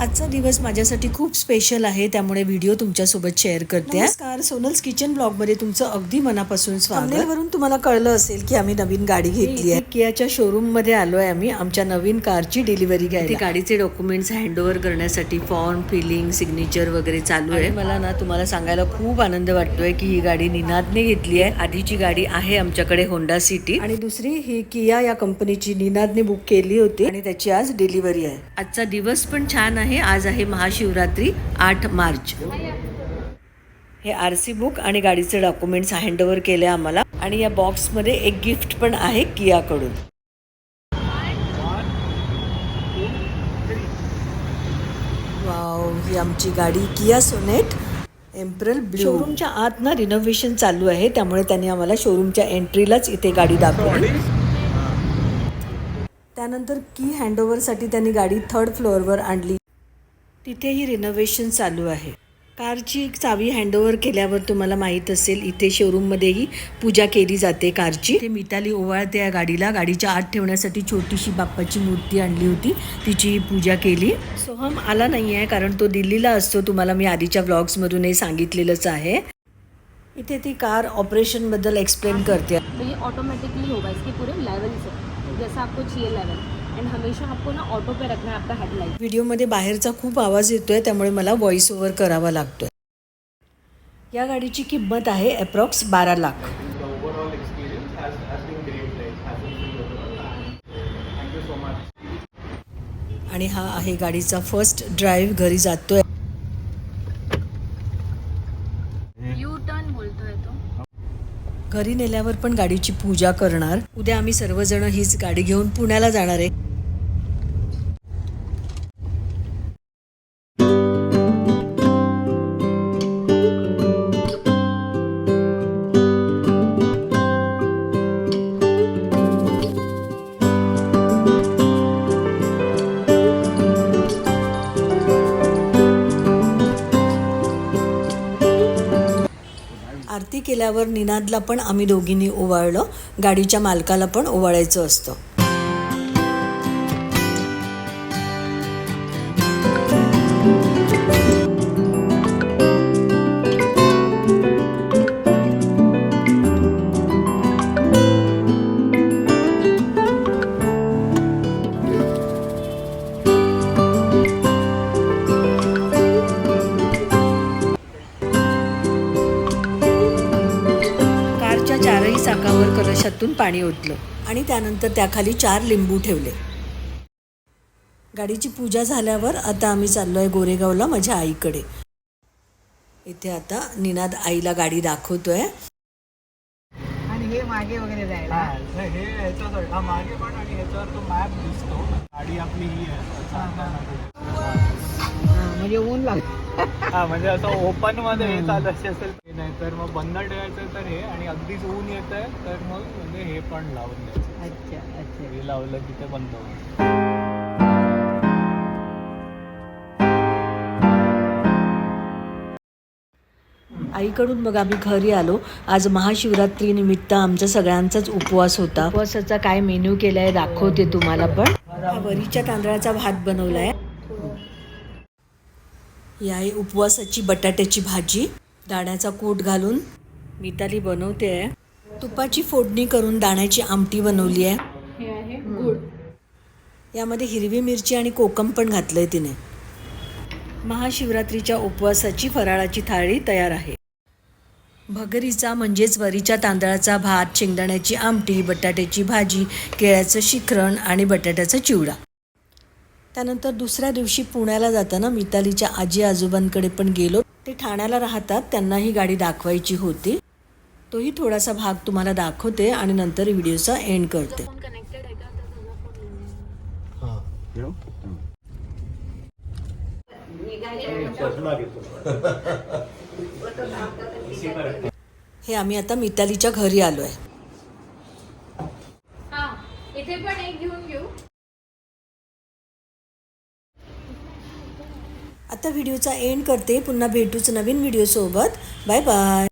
आजचा दिवस माझ्यासाठी खूप स्पेशल आहे त्यामुळे व्हिडिओ तुमच्यासोबत शेअर करते. नमस्कार सोनल्स किचन ब्लॉगमध्ये तुमचं अगदी मनापासून स्वागत. वरून तुम्हाला कळलं असेल की आम्ही नवीन गाडी घेतली आहे. कियाच्या शोरूममध्ये आलोय आम्ही आमच्या नवीन कारची डिलिव्हरी घ्यायला. गाडीचे डॉक्युमेंट्स हँडओव्हर करण्यासाठी फॉर्म फिलिंग सिग्नेचर वगैरे चालू आहे. मला ना तुम्हाला सांगायला खूप आनंद वाटतोय की ही गाडी निनादने घेतली आहे. आधीची गाडी आहे आमच्याकडे होंडा सिटी आणि दुसरी ही किया या कंपनीची निनादने बुक केली होती. आणि त्याची आज डिलिव्हरी आहे. आजचा दिवस पण छान आहे. आज आहे महाशिवरात्री आठ मार्च. हे आर सी बुक आणि गाडीचे डॉक्युमेंट्स हँडओव्हर केले आम्हाला आणि या बॉक्समध्ये एक गिफ्ट पण आहे कियाकडून. वाव ही आमची गाडी किया सोनेट एम्प्रल ब्ल्यू शोरूमच्या आत ना रिनोव्हेशन चालू आहे त्यामुळे त्यांनी आम्हाला शोरूमच्या एंट्रीलाच इथे गाडी दाखवली. त्यानंतर की हँडओव्हरसाठी त्यांनी गाडी थर्ड फ्लोअरवर आणली. तिथेही रिनोव्हेशन चालू आहे. कारची चावी हँडओव्हर केल्यावर तुम्हाला माहीत असेल इथे शोरूममध्येही पूजा केली जाते कारची. ते मिताली ओवाळते या गाडीला. गाडीच्या आत ठेवण्यासाठी छोटीशी बाप्पाची मूर्ती आणली होती. तिची पूजा केली. सोहम आला नाही आहे कारण तो दिल्लीला असतो. तुम्हाला मी आधीच्या व्लॉग्समधूनही सांगितलेलंच आहे. इथे ती कार ऑपरेशनबद्दल एक्सप्लेन करते. ऑटोमॅटिकली ये ऑटोमेटिकली होगा इसके पूरे लेवल से जैसा आपको चाहिए लेवल एंड हमेशा आपको ना ऑटो पे रखना है आपका हेडलाइट व्हिडिओमध्ये बाहेरचा खूप आवाज येतोय त्यामुळे मला व्हॉइस ओव्हर करावा लागतोय. या गाडीची किंमत आहे अप्रॉक्स बारा लाख. आणि हा आहे गाडीचा फर्स्ट ड्राईव्ह घरी जातोय यू टर्न बोलतोय तो घरी नेल्यावर पण गाडीची पूजा करणार. उद्या आम्ही सर्वजण हीच गाडी घेऊन पुण्याला जाणार आहे. आरती केल्यावर निनादला पण आम्ही दोघींनी ओवाळलं. गाडीच्या मालकाला पण ओवाळायचं असतं. चाकावर कलशातून पाणी ओतलं आणि त्यानंतर त्याखाली चार लिंबू ठेवले. गाडीची पूजा झाल्यावर आता आम्ही चाललोय गोरेगावला माझ्या आईकडे. इथे आता निनाद आईला गाडी दाखवतोय. आणि हे मागे वगैरे जायला. हा, हे ह्याच्यावर हा मागे पण आणि ह्याच्यावर तो मॅप दिसतो. गाडी आपली ही आहे. हा, म्हणजे ऊन लाग हा म्हणजे असं ओपनमध्ये हे चालत असेल तर मग बंद ठेवायचं तर हे आणि अगदीच ऊन येत आहे तर मग म्हणजे हे पण लावून द्यायचं. अच्छा अच्छा. हे लावलं की ते बंद होईल. आईकडून मग आम्ही घरी आलो. आज महाशिवरात्री निमित्त आमचा सगळ्यांचाच उपवास होता. उपवासाचा काय मेन्यू केलाय दाखवते तुम्हाला पण. वरीच्या तांदळाचा भात बनवलाय. आहे उपवासाची बटाट्याची भाजी. दाण्याचा कूट घालून मिताली बनवते आहे. तुपाची फोडणी करून दाण्याची आमटी बनवली आहे. हे आहे यामध्ये हिरवी मिरची आणि कोकम पण घातलंय तिने. महाशिवरात्रीच्या उपवासाची फराळाची थाळी तयार आहे. भगरीचा म्हणजेच वरीच्या तांदळाचा भात शेंगदाण्याची आमटी बटाट्याची भाजी केळ्याचं शिखरण आणि बटाट्याचा चिवडा. त्यानंतर दुसऱ्या दिवशी पुण्याला जाताना मितालीच्या आजी आजोबांकडे पण गेलो. ते ठाण्याला राहतात त्यांना ही गाडी दाखवायची होती. तोही थोडासा भाग तुम्हाला दाखवते आणि नंतर व्हिडिओचा एंड करते. हे. आम्ही आता मितालीच्या घरी आलो आहे आता व्हिडिओचा एंड करते. पुन्हा भेटूच नवीन व्हिडिओसोबत बाय बाय